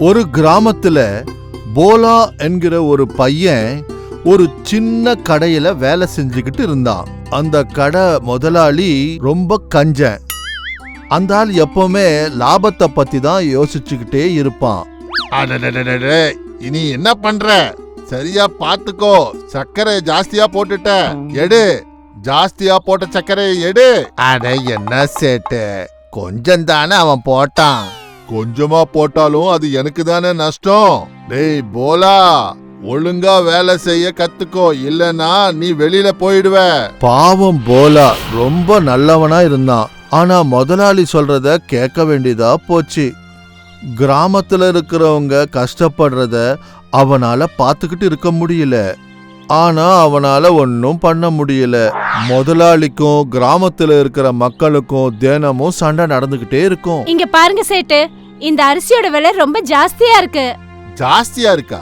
ஒரு கிராமத்துல போலா என்கிற ஒரு பையன் ஒரு சின்ன கடையில வேலை செஞ்சுக்கிட்டு இருந்தான். அந்த கடை முதலாளி ரொம்ப கஞ்சன். அந்த ஆள் எப்பவுமே லாபத்தை பத்தி தான் யோசிச்சுக்கிட்டே இருப்பான். அடடடடடே, இனி என்ன பண்ற? சரியா பாத்துக்கோ சர்க்கரை ஜாஸ்தியா போட்டுட்ட. எடு ஜாஸ்தியா போட்ட சர்க்கரையை எடு. அட என்ன சேட்டு. கொஞ்சம் தானே அவன் போட்டான். கொஞ்சமா போட்டாலும் அது எனக்கு தானே நஷ்டம். டேய் போலா ஒழுங்கா வேலை செய்ய கத்துக்கோ. இல்லனா நீ வெளியில போயிடுவ. பாவம் போலா ரொம்ப நல்லவனா இருந்தான். ஆனா முதலாளி சொல்றத கேட்க வேண்டியதா போச்சு. கிராமத்துல இருக்கிறவங்க கஷ்டப்படுறத அவனால பார்த்துக்கிட்டு இருக்க முடியல. ஆனா அவனால ஒன்றும் பண்ண முடியல. முதலாளிக்கும் கிராமத்துல இருக்கிற மக்களுக்கும் தினமும் சண்டை நடந்துகிட்டே இருக்கும். இங்க பாருங்க சேட்டு. இந்த அரிசியோட விலை ரொம்ப ஜாஸ்தியா இருக்கு. ஜாஸ்தியா இருக்கா?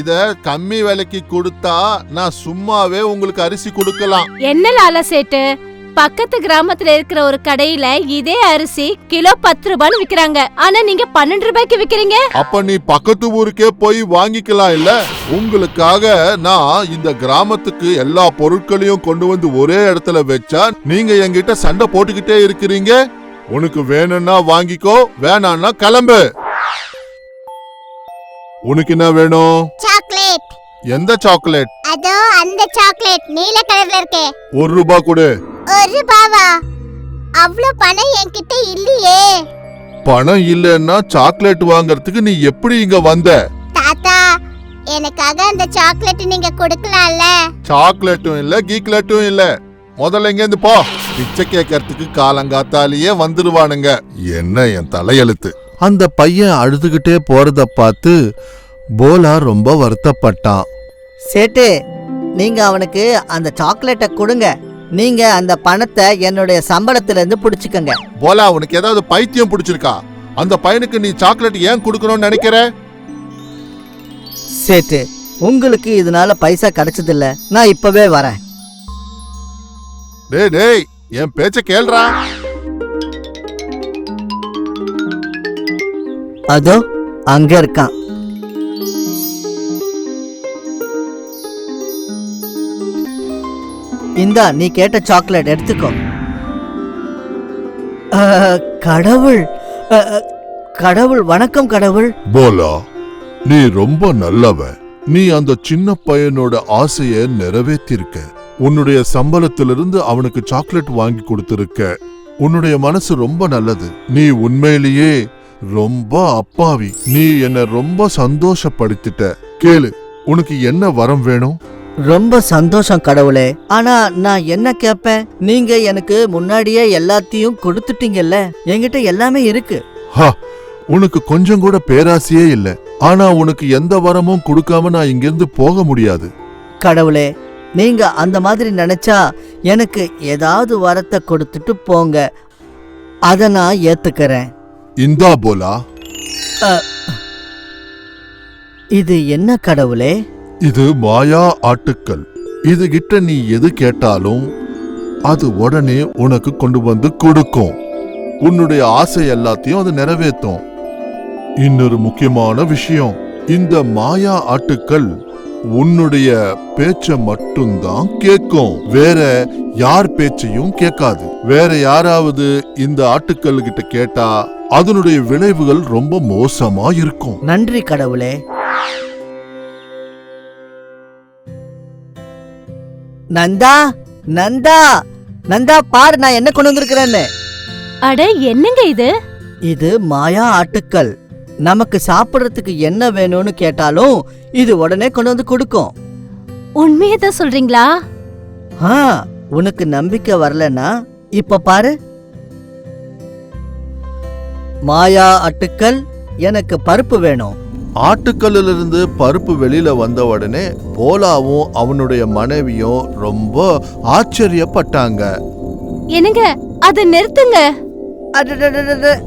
இத கம்மி விலைக்கு கொடுத்தா நான் சும்மாவே உங்களுக்கு அரிசி கொடுக்கலாம். என்ன லாலா சேட்டு? பக்கத்து கிராமத்துல இருக்கிற ஒரு கடையில இதே அரிசி கிலோ பத்து ரூபான்னு விக்கிறாங்க. ஆனா நீங்க பன்னெண்டு ரூபாய்க்கு விக்கிறீங்க? அப்ப நீ பக்கத்து ஊருக்கே போய் வாங்கிக்கலாம் இல்ல? உங்களுக்காக நான் இந்த கிராமத்துக்கு எல்லா பொருட்களையும் கொண்டு வந்து ஒரே இடத்துல வச்சா நீங்க என்கிட்ட சண்டை போட்டுக்கிட்டே இருக்கிறீங்க? உனக்கு வேணும்னா வாங்கிக்கோ வேணாம்னா கிளம்பு. உனக்கு என்ன வேணும்? சாக்லேட். எந்த சாக்லேட்? அதோ அந்த சாக்லேட் நீல கலர்ல இருக்கே. ஒரு ரூபாய் கொடு. ஒரு ரூபாவா? அவ்வளவு பணம் என்கிட்ட இல்லையே. பணம் இல்லைன்னா சாக்லேட் வாங்குறதுக்கு நீ எப்படி இங்க வந்த? தாத்தா எனக்காக அந்த சாக்லேட் நீங்க கொடுக்கலாம்ல. சாக்லேட்டும் இல்ல கீக்லேட்டும் இல்ல. முதல்ல இங்க இருந்து போ. பிச்சை கேட்கறதுக்கு காலங்காத்தாலேயே வந்துருவானுங்க. என்ன என் தலையெழுத்து? அந்த பையன் அழுதுகிட்டே போறத பார்த்து போலா ரொம்ப வருத்தப்பட்டான். சேட்டு நீங்க அவனுக்கு அந்த சாக்லேட்டை கொடுங்க. நீங்க அந்த பணத்தை என்னுடைய சம்பளத்துல இருந்து புடிச்சுக்கங்க. போலா உனக்கு ஏதாவது பைத்தியம் பிடிச்சிருக்கா? அந்த பையனுக்கு நீ சாக்லேட் ஏன் கொடுக்கணும்னு நினைக்கிற? சேட்டு உங்களுக்கு இதனால பைசா கிடைச்சதில்ல. நான் இப்பவே வரேன். டேய் டேய் என் பேச்ச கேள்றா. அதோ அங்க இருக்கான். இந்தா நீ கேட்ட சாக்லேட் எடுத்துக்கோ. கடவுள். கடவுள் வணக்கம் கடவுள். போலா நீ ரொம்ப நல்லவன் நீ அந்த சின்ன பையனோட ஆசைய நிறைவேற்றிருக்க உன்னுடைய சம்பளத்திலிருந்து அவனுக்கு சாக்லேட் வாங்கி கொடுத்திருக்க. உன்னுடைய மனசு ரொம்ப நல்லது. நீ உண்மையிலேயே ரொம்ப அப்பாவி. நீ என்ன ரொம்ப சந்தோஷப்படுத்திட்ட. கேளு உனக்கு என்ன வரம் வேணும்? ரொம்ப சந்தோஷம் கடவுளே. ஆனா நான் என்ன கேட்பேன் நீங்க எனக்கு முன்னாடியே எல்லாத்தையும் கொடுத்துட்டீங்கல்ல. என்கிட்ட எல்லாமே இருக்கு. ஹா உனக்கு கொஞ்சம் கூட பேராசையே இல்ல. ஆனா உனக்கு எந்த வரமும் கொடுக்காம நான் இங்கிருந்து போக முடியாது. கடவுளே நீங்க அந்த மாதிரி நினைச்சா எனக்கு ஏதாவது வரத்தை கொடுத்துட்டு போங்க. அத நான் ஏத்துக்கிறேன். இந்தா போலா. இது என்ன கடவுளே? இது மாயா ஆட்டுக்கள். இது கிட்ட நீ எது கேட்டாலும் அது உடனே உனக்கு கொண்டு வந்து கொடுக்கும். உன்னுடைய ஆசை எல்லாத்தையும் அது நிறைவேற்றும். இன்னொரு முக்கியமான விஷயம் இந்த மாயா ஆட்டுக்கள் உன்னுடைய பேச்ச மட்டும்தான் கேட்கும். வேற யார் பேச்சையும் கேட்காது. வேற யாராவது இந்த ஆட்டுக்கள் கிட்ட கேட்டா அதனுடைய விளைவுகள் ரொம்ப மோசமா இருக்கும். நன்றி கடவுளே. நந்தா நந்தா நந்தா பாரு நான் என்ன கொண்டு வந்திருக்கிறேன்னு? அட என்னங்க இது? இது மாயா ஆட்டுக்கள் நமக்கு சாப்பிடுறதுக்கு என்ன வேணும்னு கேட்டாலும் இது உடனே கொண்டு வந்து கொடுக்கும். உண்மையை தான் சொல்றீங்களா? ஆ உனக்கு நம்பிக்கை வரலனா இப்ப பாரு. மாயா ஆட்டுக்கள் எனக்கு பருப்பு வேணும். ஆட்டுக்கல்லிலிருந்து பருப்பு வெளியில வந்த உடனே போலாவும் அவனுடைய மனைவியும் ரொம்ப ஆச்சரியப்பட்டாங்க. என்னங்க அத நிறுத்துங்க. அடடடடட,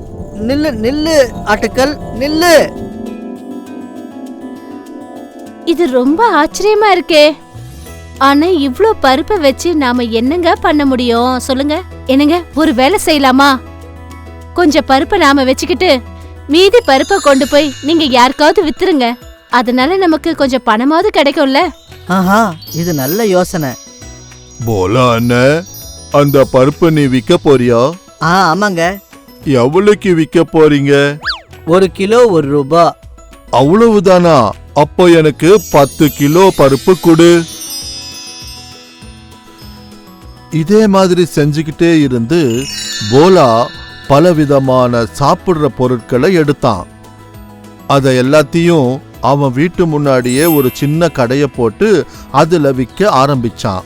நில்லு நில்லு ஆட்டுக்கள் நில்லு. இது ரொம்ப ஆச்சரியமா இருக்கே. ஆனா இவ்ளோ பருப்பை வச்சு நாம என்னங்க பண்ண முடியும்? சொல்லுங்க. என்னங்க ஒரு வேலை செய்யலாமா? கொஞ்சம் பருப்பை நாம வச்சுக்கிட்டு மீதி பருப்பை கொண்டு போய் நீங்க யாருக்காவது வித்துருங்க. அதனால நமக்கு கொஞ்சம் பணமாவது கிடைக்கும்ல. ஆஹா இது நல்ல யோசனை. போலா அண்ணன் அந்த பருப்பு நீ விற்க போறியா? ஆ ஆமாங்க. எவ்வளவுக்கு விற்க போறீங்க? ஒரு கிலோ ஒரு ரூபா. அவ்வளவுதானா? அப்போ எனக்கு பத்து கிலோ பருப்பு கொடு. இதே மாதிரி செஞ்சுக்கிட்டே இருந்து போலா பலவிதமான சாப்பிடுற பொருட்களை எடுத்தான். அதை எல்லாத்தையும் அவன் வீட்டு முன்னாடியே ஒரு சின்ன கடைய போட்டு அதுல விற்க ஆரம்பிச்சான்.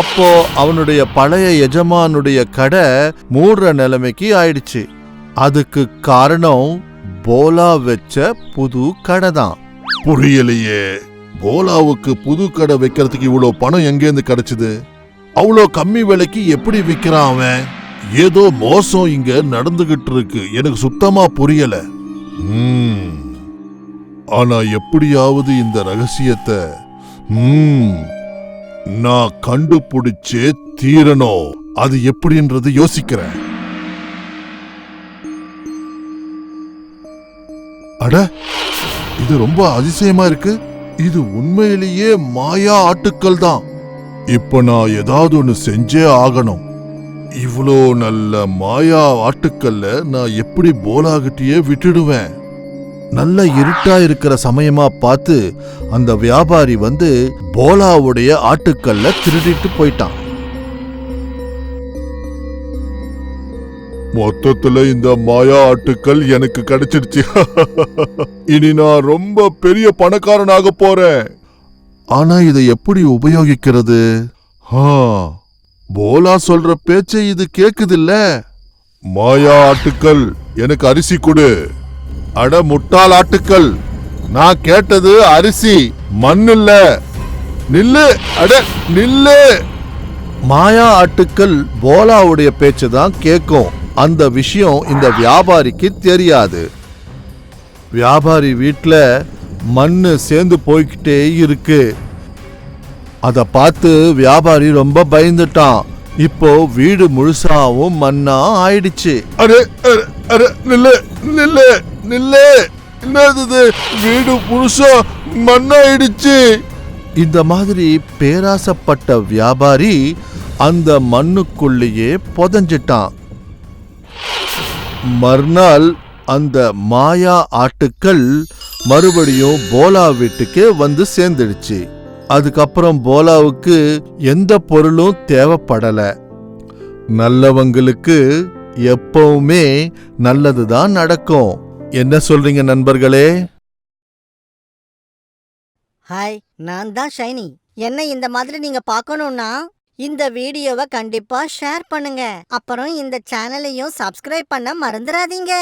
அப்போ அவனுடைய பழைய எஜமானுடைய கடை மூடுற நிலைமைக்கு ஆயிடுச்சு. அதுக்கு காரணம் போலா வச்ச புது கடை தான். புரியலையே போலாவுக்கு புது கடை வைக்கிறதுக்கு இவ்வளவு பணம் எங்கேருந்து கிடைச்சது? அவ்வளோ கம்மி விலைக்கு எப்படி விற்கிறான் அவன்? ஏதோ மோசம் இங்க நடந்துகிட்டு இருக்கு. எனக்கு சுத்தமா புரியல. ஆனா எப்படியாவது இந்த ரகசியத்தை நான் கண்டுபிடிச்சே தீரணும் அது எப்படின்றது யோசிக்கிறேன். அட இது ரொம்ப அதிசயமா இருக்கு. இது உண்மையிலேயே மாயா ஆட்டுக்கள் தான். இப்ப நான் ஏதாவது ஒண்ணு செஞ்சே ஆகணும். இவ்வளோ நல்ல மாயா ஆட்டுக்கல்ல நான் எப்படி போலாகிட்டியே விட்டுடுவேன். நல்ல இருட்டா இருக்கிற சமயமா பார்த்து அந்த வியாபாரி வந்து போலாவுடைய ஆட்டுக்கல்ல திருடிட்டு போயிட்டான். மொத்தத்துல இந்த மாயா ஆட்டுக்கள் எனக்கு கிடைச்சிடுச்சு. இனி நான் ரொம்ப பெரிய பணக்காரனாக போறேன். ஆனா இதை எப்படி உபயோகிக்கிறது? ஆ, போலா சொல்ற பேச்சை இது கேக்குதில்ல. மாயா ஆட்டுக்கள் எனக்கு அரிசி கொடு. அட முட்டாள் ஆட்டுக்கள் நான் கேட்டது அரிசி மண் இல்ல நில்லு அட நில்லு. மாயா ஆட்டுக்கள் போலாவுடைய பேச்சு தான் கேட்கும். அந்த விஷயம் இந்த வியாபாரிக்கு தெரியாது. வியாபாரி வீட்டில் மண் சேர்ந்து போய்கிட்டே இருக்கு. அதை பார்த்து வியாபாரி ரொம்ப பயந்துட்டான். இப்போ வீடு முழுசாவும் மண்ணா ஆயிடுச்சு. அரே அரே, அரே நில்லு நில்லு. நில்லு. என்னது வீடு புருஷா மண்ணாயிடுச்சு. இந்த மாதிரி பேராசப்பட்ட வியாபாரி அந்த மண்ணுக்குள்ளேயே புதஞ்சிட்டான். மறுநாள் அந்த மாயா ஆட்டுக்கள் மறுபடியும் போலா வீட்டுக்கே வந்து சேர்ந்துடுச்சு. அதுக்கப்புறம் போலாவுக்கு எந்த பொருளும் தேவைப்படல. நல்லவங்களுக்கு எப்பவுமே நல்லதுதான் நடக்கும். என்ன சொல்றீங்க நண்பர்களே? ஹாய் நான் தான் ஷைனி. என்ன இந்த மாதிரி நீங்க பார்க்கணும்னா இந்த வீடியோவை கண்டிப்பா ஷேர் பண்ணுங்க. அப்புறம் இந்த சேனலையும் சப்ஸ்கிரைப் பண்ண மறந்துடாதீங்க